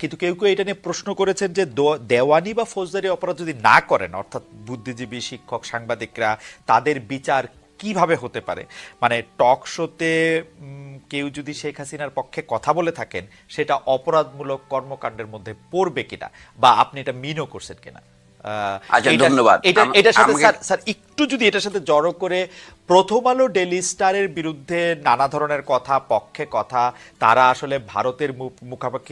কিন্তু কেউ কেউ এটা নিয়ে প্রশ্ন করেছেন যে দেওয়ানি বা ফৌজদারি অপরাধ যদি না করেন, অর্থাৎ বুদ্ধিজীবী, শিক্ষক, সাংবাদিকরা, তাদের বিচার কীভাবে হতে পারে? মানে টক শোতে কেউ যদি শেখ হাসিনার পক্ষে কথা বলে থাকেন, সেটা অপরাধমূলক কর্মকাণ্ডের মধ্যে পড়বে কিনা? বা আপনি এটা মিনও করছেন কিনা? আচ্ছা, ধন্যবাদ। এটা এটার সাথে স্যার স্যার একটু যদি এটার সাথে জড়ো করে প্রথম আলো ডেলি স্টারের বিরুদ্ধে নানা ধরনের কথা পক্ষে কথা তারা আসলে ভারতের মু-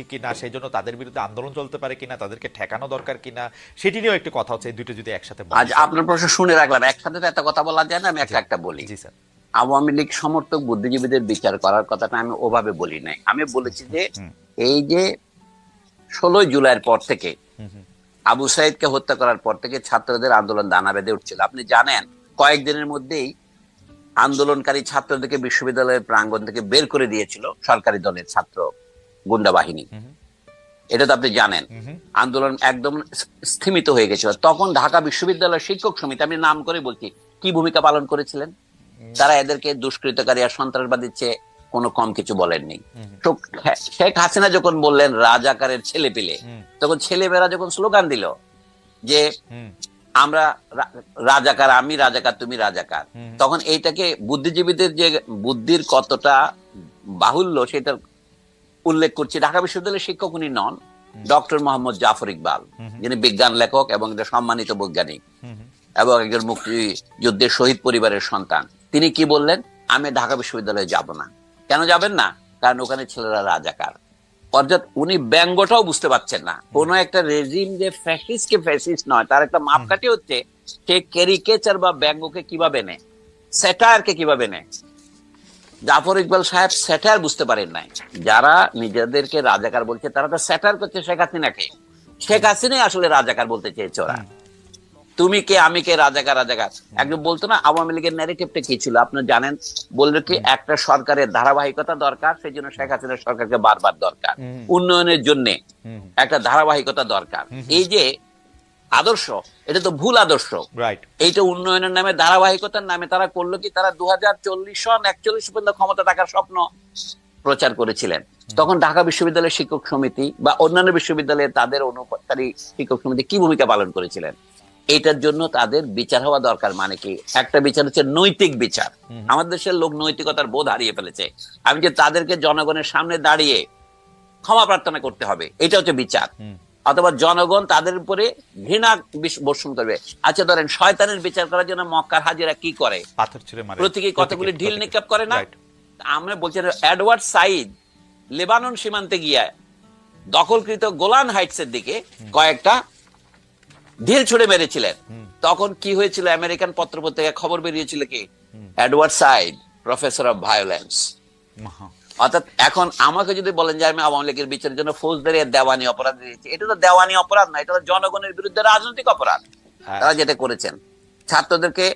কিনা সেই জন্য তাদের বিরুদ্ধে আন্দোলন চলতে পারে কিনা তাদেরকে ঠেকানো দরকার কিনা সেটি নিয়েও একটু কথা হচ্ছে এই দুটো যদি একসাথে আজ আপনার প্রশ্ন শুনে রাখলাম একসাথে তো এত কথা বলা যায় না আমি একটা একটা বলি। জি স্যার। আওয়ামী লীগ সমর্থক বুদ্ধিজীবীদের বিচার করার কথাটা আমি ওভাবে বলি নাই। আমি বলেছি যে এই যে ষোলোই জুলাইয়ের পর থেকে আবু সাইদকে হত্যা করার পর থেকে ছাত্রদের আন্দোলন দানা বেঁধে উঠছিল। আপনি জানেন কয়েকদিনের মধ্যেই আন্দোলনকারী ছাত্রদেরকে বিশ্ববিদ্যালয়ের প্রাঙ্গণ থেকে বের করে দিয়েছিল সরকারি দলের ছাত্র গুন্ডা বাহিনী। এটা তো আপনি জানেন। আন্দোলন একদম স্থিমিত হয়ে গেছিল। তখন ঢাকা বিশ্ববিদ্যালয়ের শিক্ষক সমিতি আমি নাম করে বলছি কি ভূমিকা পালন করেছিলেন? তারা এদেরকে দুষ্কৃতকারী আর সন্ত্রাসবাদীর চেয়ে কোনো কম কিছু বলেননি। তো শেখ হাসিনা যখন বললেন রাজাকারের ছেলে পেলে তখন ছেলেমেয়েরা যখন স্লোগান দিল যে আমরা রাজাকার আমি রাজাকার তুমি রাজাকার তখন এইটাকে বুদ্ধিজীবীদের যে বুদ্ধির কতটা বাহুল্য সেটা উল্লেখ করছি ঢাকা বিশ্ববিদ্যালয়ের শিক্ষক উনি নন ডক্টর মোহাম্মদ জাফর ইকবাল যিনি বিজ্ঞান লেখক এবং একজন সম্মানিত বৈজ্ঞানিক এবং একজন মুক্তিযুদ্ধের শহীদ পরিবারের সন্তান। তিনি কি বললেন? আমি ঢাকা বিশ্ববিদ্যালয়ে যাব না। কেন যাবেন না? কারণ ওখানে ছেলেরা রাজাকার। অর্থাৎ উনি ব্যঙ্গটাও বুঝতে পারছেন না। কোন একটা রেজিম যে ফ্যাসিস্ট কে ফ্যাসিস্ট নয় তার একটা মাপকাঠি হচ্ছে সে ক্যারিকেচার বা ব্যঙ্গকে কীভাবে নেয় স্যাটায়ারকে কীভাবে নেয়। জাফর ইকবাল সাহেব স্যাটায়ার বুঝতে পারেন নাই। যারা নিজেদেরকে রাজাকার বলছে তারা তো স্যাটায়ার করছে শেখ হাসিনাকে। শেখ হাসিনাই আসলে রাজাকার বলতে চেয়েছে ওরা। তুমি কে আমি কে রাজাকার রাজাকার একজন বলতো না আওয়ামী লীগের ন্যারেটিভটা কি ছিল? আপনি জানেন? বলল কি একটা সরকারের ধারাবাহিকতা দরকার সেই জন্য শেখ হাসিনা সরকারকে বারবার দরকার। উন্নয়নের জন্য একটা ধারাবাহিকতা দরকার। এই যে আদর্শ এটা তো ভুল আদর্শ। রাইট এইটা উন্নয়নের নামে ধারাবাহিকতার নামে তারা করল কি তারা দু হাজার চল্লিশ সন একচল্লিশ পর্যন্ত ক্ষমতা থাকার স্বপ্ন প্রচার করেছিলেন। তখন ঢাকা বিশ্ববিদ্যালয়ের শিক্ষক সমিতি বা অন্যান্য বিশ্ববিদ্যালয়ে তাদের অনুপাতকারী শিক্ষক সমিতি কি ভূমিকা পালন করেছিলেন? এটার জন্য তাদের বিচার হওয়া দরকার। মানে কি? একটা বিচার হচ্ছে নৈতিক বিচার। আমাদের দেশের লোক নৈতিকতার বোধ হারিয়ে ফেলেছে। আমি যে তাদেরকে জনগণের সামনে দাঁড়িয়ে ক্ষমা প্রার্থনা করতে হবে এটা হচ্ছে বিচার। অথবা জনগণ তাদের উপরে ঘৃণা বর্ষণ করবে। আচ্ছা ধরেন শয়তানের বিচার করার জন্য মক্কার হাজিরা কি করে? পাথর ছুঁড়ে মারে। প্রতীকী কতগুলি ঢিল নিক্ষেপ করে না? আমরা বলছি এডওয়ার্ড সাইদ লেবানন সীমান্তে গিয়ে দখলকৃত গোলান হাইটস এর দিকে কয়েকটা ঢিল ছুড়ে মেরেছিলেন। তখন কি হয়েছিল? আমেরিকান পত্রপত্রিকা খবর বেরিয়েছিল কি? Edward Said professor of violence অর্থাৎ এখন আমাকে যদি বলেন যে আমি আওয়ামী লীগের বিচারের জন্য ফৌজদারি দেওয়ানি অপরাধ দিয়েছি এটা তো দেওয়ানি অপরাধ না এটা তো জনগণের বিরুদ্ধে রাজনৈতিক অপরাধ। হ্যাঁ। তারা যেটা করেছেন ছাত্রদেরকে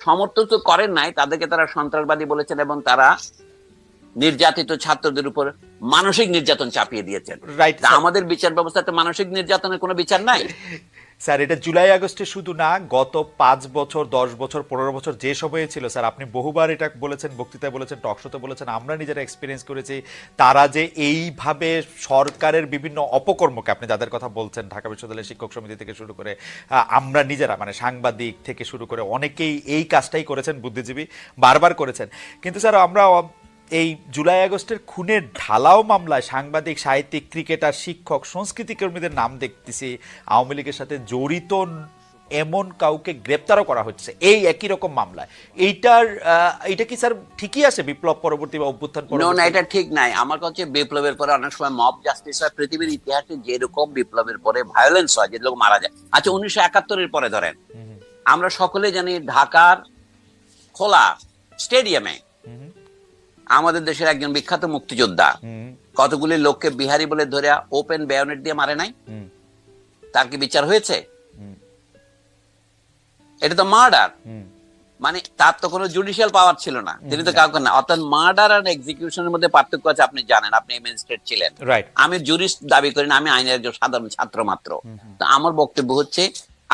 সমর্থন তো করেন নাই তাদেরকে তারা সন্ত্রাসবাদী বলেছেন এবং তারা নির্যাতিত ছাত্রদের উপর মানসিক নির্যাতন চাপিয়ে দিয়েছেন. আমাদের বিচার ব্যবস্থাতে মানসিক নির্যাতনের কোনো বিচার নাই। স্যার, এটা জুলাই আগস্টে শুধু না, গত পাঁচ বছর, দশ বছর, পনেরো বছর যে সময়ে ছিল স্যার, আপনি বহুবার এটা বলেছেন, বক্তৃতায় বলেছেন টকশোতে বলেছেন, আমরা নিজেরা এক্সপিরিয়েন্স করেছি, তারা যে এইভাবে সরকারের বিভিন্ন অপকর্মকে আপনি যাদের কথা বলছেন, ঢাকা বিশ্ববিদ্যালয়ের শিক্ষক সমিতি থেকে শুরু করে আমরা নিজেরা মানে সাংবাদিক থেকে শুরু করে অনেকেই এই কাজটাই করেছেন, বুদ্ধিজীবী বারবার করেছেন। কিন্তু স্যার, আমরা এই জুলাই আগস্টের খুনের ঢালাও মামলায় সাংবাদিক সাহিত্যিক ক্রিকেটার শিক্ষক সংস্কৃতি কর্মীদের নাম দেখতেছি। আওয়ামী লীগের সাথে জড়িত এমন কাউকে গ্রেপ্তারও করা হচ্ছে। এই একই রকম মামলায়। এইটার এইটা কি স্যার ঠিকই আছে বিপ্লব পরবর্তী বা অভ্যুত্থান নো? না এটা ঠিক নাই। আমার কাছে বিপ্লবের পরে অনেক সময় মব জাস্টিস হয়। পৃথিবীর ইতিহাসে যেরকম বিপ্লবের পরে ভায়োলেন্স হয় যে লোক মারা যায়। আচ্ছা উনিশশো একাত্তরের পরে ধরেন। আমরা সকলে জানি ঢাকার খোলা স্টেডিয়ামে আমাদের দেশের একজন বিখ্যাত মুক্তিযোদ্ধা। কতগুলি লোককে বিহারি বলে ধরে ওপেন বেয়নেট দিয়ে মারে নাই? তার কি বিচার হয়েছে? এটা তো মার্ডার মানে তার তো কোনো জুডিশিয়াল পাওয়ার ছিল না। তিনি তো কাউকে না অর্থাৎ মার্ডার আর এক্সিকিউশনের মধ্যে পার্থক্য আছে আপনি জানেন আপনি ম্যাজিস্ট্রেট ছিলেন। আমি জুরিস্ট দাবি করি না আমি আইনের একজন সাধারণ ছাত্র মাত্র। তো আমার বক্তব্য হচ্ছে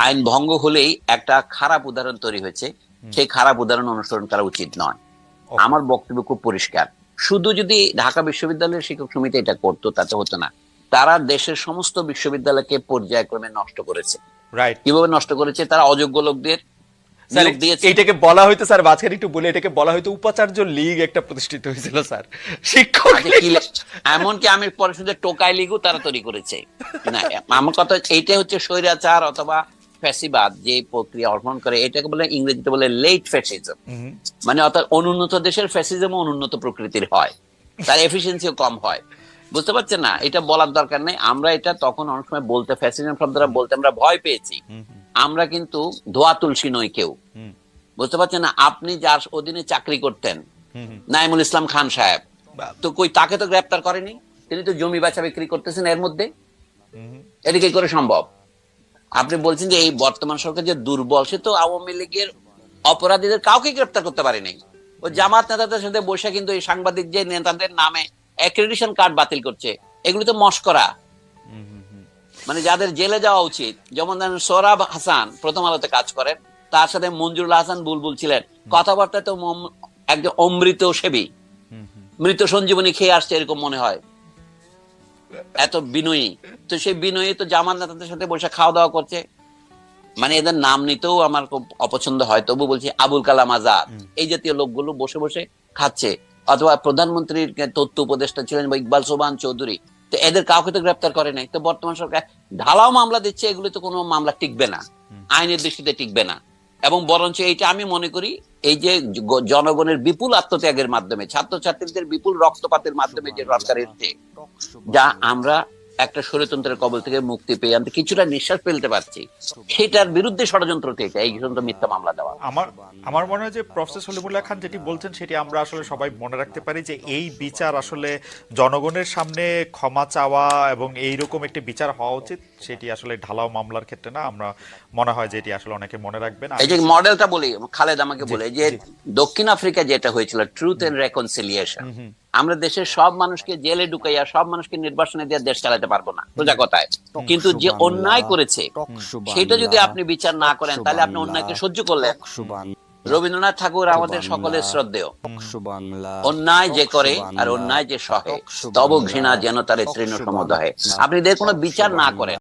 আইন ভঙ্গ হলেই একটা খারাপ উদাহরণ তৈরি হয়েছে। সেই খারাপ উদাহরণ অনুসরণ করা উচিত নয়. আমার বক্তব্য খুব পরিষ্কার। শুধু যদি ঢাকা বিশ্ববিদ্যালয়ের শিক্ষক সমিতি এটা করতো তাতে হতো না। তারা দেশের সমস্ত বিশ্ববিদ্যালয়কে পর্যায়ক্রমে নষ্ট করেছে। কীভাবে নষ্ট করেছে? তারা অযোগ্য লোকদের এইটাকে বলা হয়তো স্যার মাঝখানে একটু বলে এটাকে বলা হয়তো উপাচার্য লীগ একটা প্রতিষ্ঠিত হয়েছিল স্যার। শিক্ষক লে- এমনকি আমি পরে শুধু টোকাই লিগও তারা তৈরি করেছে। না আমার কথা এইটা হচ্ছে স্বৈরাচার অথবা ফ্যাসিবাদ যে প্রক্রিয়া অর্পণ করে এটাকে বলে ইংরেজিতে বলে লেট ফ্যাসিজম মানে অর্থাৎ অনুন্নত দেশের ফ্যাসিজম অনুন্নত প্রকৃতির হয়। তার এফিসিয়েন্সিও কম হয়। বুঝতে পারছেন না? এটা বলার দরকার নেই। আমরা এটা তখন অনেক সময় বলতে ফ্যাসিজম শব্দটা বলতে আমরা ভয় পেয়েছি। আমরা কিন্তু ধোয়া তুলসী নই কেউ। বুঝতে পারছেন না? আপনি যার অধীনে চাকরি করতেন। নাইমুল ইসলাম খান সাহেব তো কই তাকে তো গ্রেপ্তার করেনি? তিনি তো জমি বেচা বিক্রি করতেছেন এর মধ্যে? এটা কি করে সম্ভব? আপনি বলছেন যে এই বর্তমান সরকার যে দুর্বল সে তো আওয়ামী লীগের অপরাধীদের কাউকে গ্রেপ্তার করতে পারেনি ও জামাত নেতাদের সাথে বসে কিন্তু এই সাংবাদিক যে নেতাদের নামে অ্যাক্রেডিশন কার্ড বাতিল করছে এগুলো তো মস্করা। মানে যাদের জেলে যাওয়া উচিত যেমন ধরেন সোরাব হাসান প্রথম আলোতে কাজ করেন তার সাথে মঞ্জুরুল হাসান বুলবুল ছিলেন। কথাবার্তা তো একজন অমৃত সেবী। মৃত সঞ্জীবনী খেয়ে আসছে এরকম মনে হয়। এত বিনয়ী। তো সেই বিনয়ী তো জামান নেতাদের সাথে বসে খাওয়া দাওয়া করছে। মানে এদের নাম নিতেও আমার খুব অপছন্দ হয়। তবু বলছি আবুল কালাম আজাদ। এই জাতীয় লোকগুলো বসে বসে খাচ্ছে। অথবা প্রধানমন্ত্রীর তথ্য উপদেষ্টা ছিলেন বা ইকবাল সোবান চৌধুরী। তো এদের কাউকে তো গ্রেপ্তার করে নাই। তো বর্তমান সরকার ঢালাও মামলা দিচ্ছে। এগুলো তো কোনো মামলা টিকবে না। আইনের দৃষ্টিতে টিকবে না। এবং বরঞ্চ এইটা আমি মনে করি এই যে জনগণের বিপুল আত্মত্যাগের মাধ্যমে ছাত্রছাত্রীদের বিপুল রক্তপাতের মাধ্যমে যে সরকার এসছে যা আমরা একটা স্বৈরতন্ত্রের কবল থেকে মুক্তি পেয়ে আমরা কিছুটা নিঃশ্বাস ফেলতে পারছি। সেটার বিরুদ্ধে ষড়যন্ত্র থেকে এই পর্যন্ত মিথ্যা মামলা দেওয়া। আমার আমার মনে হয় যে প্রফেসর সলিমুল্লাহ খান যেটি বলছেন সেটি আমরা আসলে সবাই মনে রাখতে পারি যে এই বিচার আসলে জনগণের সামনে ক্ষমা চাওয়া এবং এই রকম একটি বিচার হওয়া উচিত। সেটি আসলে ঢালাও মামলার ক্ষেত্রে না আমরা মনে হয় যে এটি আসলে অনেকে মনে রাখবেন। এই যে মডেলটা বলি খালেদ আমাকে বলে যে দক্ষিণ আফ্রিকা যেটা হয়েছিল ট্রুথ এন্ড রেকনসিলিয়েশন আমরা দেশের সব মানুষকে জেলে ঢুকাইয়া সব মানুষকে নির্বাসনে দিয়ে দেশ চালাতে পারব না। সোজা কথায়। কিন্তু যে অন্যায় করেছে সেটা যদি আপনি বিচার না করেন তাহলে আপনি অন্যায়কে সহ্য করলেন। রবীন্দ্রনাথ ঠাকুর আমাদের সকলের শ্রদ্ধেয়। অন্যায় যে করে আর অন্যায় যে সহে তব ঘৃণা যেন তার তৃণ সমদহে আপনি এদের কোনো বিচার না করেন